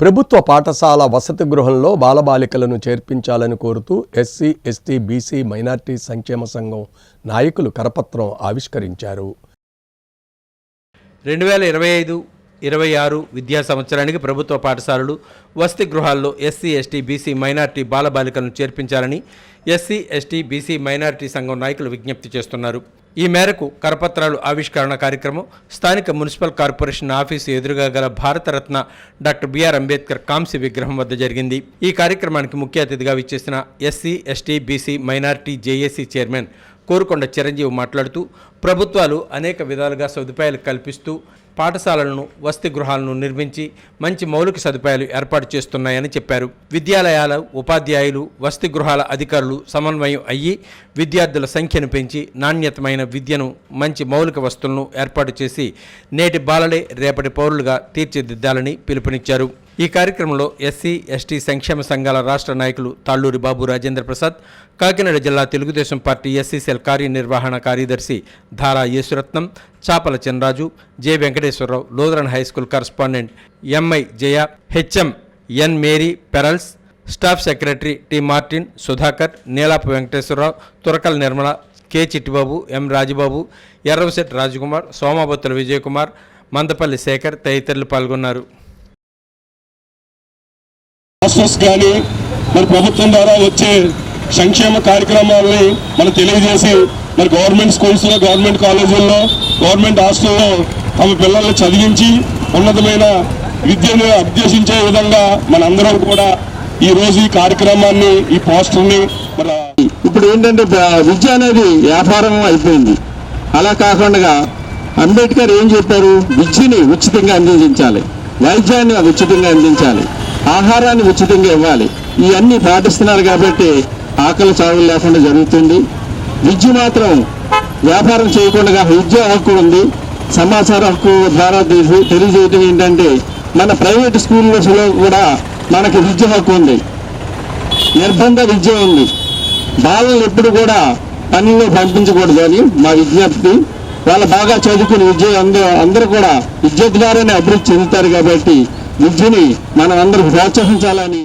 ప్రభుత్వ పాఠశాల వసతి గృహంలో బాలబాలికలను చేర్పించాలని కోరుతూ ఎస్సీ ఎస్టీ బీసీ మైనార్టీ సంక్షేమ సంఘం నాయకులు కరపత్రం ఆవిష్కరించారు. రెండు వేల ఇరవై ఐదు ఇరవై ఆరు విద్యా సంవత్సరానికి ప్రభుత్వ పాఠశాలలు వసతి గృహాల్లో ఎస్సీ ఎస్టీ బీసీ మైనార్టీ బాలబాలికలను చేర్పించాలని ఎస్సీ ఎస్టీ బీసీ మైనార్టీ సంఘం నాయకులు విజ్ఞప్తి చేస్తున్నారు. ఈ మేరకు కరపత్రాలు ఆవిష్కరణ కార్యక్రమం స్థానిక మున్సిపల్ కార్పొరేషన్ ఆఫీసు ఎదురుగా గల భారతరత్న డాక్టర్ బిఆర్ అంబేద్కర్ కాంస్య విగ్రహం వద్ద జరిగింది. ఈ కార్యక్రమానికి ముఖ్య అతిథిగా విచ్చేసిన SC ST BC minority JAC chairman Korukonda Chiranjeevi మాట్లాడుతూ ప్రభుత్వాలు అనేక విధాలుగా సదుపాయాలు కల్పిస్తూ పాఠశాలలను వసతి గృహాలను నిర్మించి మంచి మౌలిక సదుపాయాలు ఏర్పాటు చేస్తున్నాయని చెప్పారు. విద్యాలయాల ఉపాధ్యాయులు వసతి గృహాల అధికారులు సమన్వయం అయ్యి విద్యార్థుల సంఖ్యను పెంచి నాణ్యతమైన విద్యను మంచి మౌలిక వస్తువులను ఏర్పాటు చేసి నేటి బాలలే రేపటి పౌరులుగా తీర్చిదిద్దాలని పిలుపునిచ్చారు. ఈ కార్యక్రమంలో ఎస్సీ ఎస్టీ సంక్షేమ సంఘాల రాష్ట్ర నాయకులు తాళ్ళూరి బాబు రాజేంద్ర ప్రసాద్ కాకినాడ జిల్లా తెలుగుదేశం పార్టీ ఎస్సీసీఎల్ కార్యనిర్వహణ కార్యదర్శి Dhara Yesuratnam Chapala Chinaraju J Venkateswararao Lutheran high school correspondent MI Jaya HM N Mary pearls staff secretary T Martin Sudhakar Neelapa Venkateswararao Turakala Nirmala K Chittibabu M Rajababu Erravasetti Rajkumar Somabattula Vijayakumar Mandapalli Sekhar తదితరులు పాల్గొన్నారు. Hostels కానీ మరి ప్రభుత్వం ద్వారా వచ్చే సంక్షేమ కార్యక్రమాలని మనం తెలియజేసి మరి గవర్నమెంట్ స్కూల్స్లో గవర్నమెంట్ కాలేజీల్లో గవర్నమెంట్ హాస్టల్లో తమ పిల్లల్ని చదివించి ఉన్నతమైన విద్యను అభ్యసించే విధంగా మనందరం కూడా ఈ రోజు ఈ కార్యక్రమాన్ని ఈ పోస్టర్ని మరి ఇప్పుడు ఏంటంటే విద్య అనేది వ్యాపారం అయిపోయింది. అలా కాకుండా అంబేద్కర్ ఏం చెప్పారు? విద్యని ఉచితంగా అందించాలి. వైద్యాన్ని ఉచితంగా అందించాలి. ఆహారాన్ని ఉచితంగా ఇవ్వాలి. ఇవన్నీ పాటిస్తున్నారు కాబట్టి ఆకలి చావులు లేకుండా జరుగుతుంది. విద్య మాత్రం వ్యాపారం చేయకుండా విద్య హక్కు ఉంది. సమాచార హక్కు ద్వారా తెలియజేయటం ఏంటంటే మన ప్రైవేట్ స్కూల్లో కూడా మనకి విద్య హక్కు ఉంది. నిర్బంధ విద్య ఉంది. బాలలు ఎప్పుడు కూడా పనిలో పంపించకూడదు అని మా విజ్ఞప్తి. వాళ్ళు బాగా చదువుకుని విద్య అందరూ అందరూ కూడా విద్య ద్వారానే అభివృద్ధి చెందుతారు కాబట్టి విద్యని మనం అందరూ ప్రోత్సహించాలని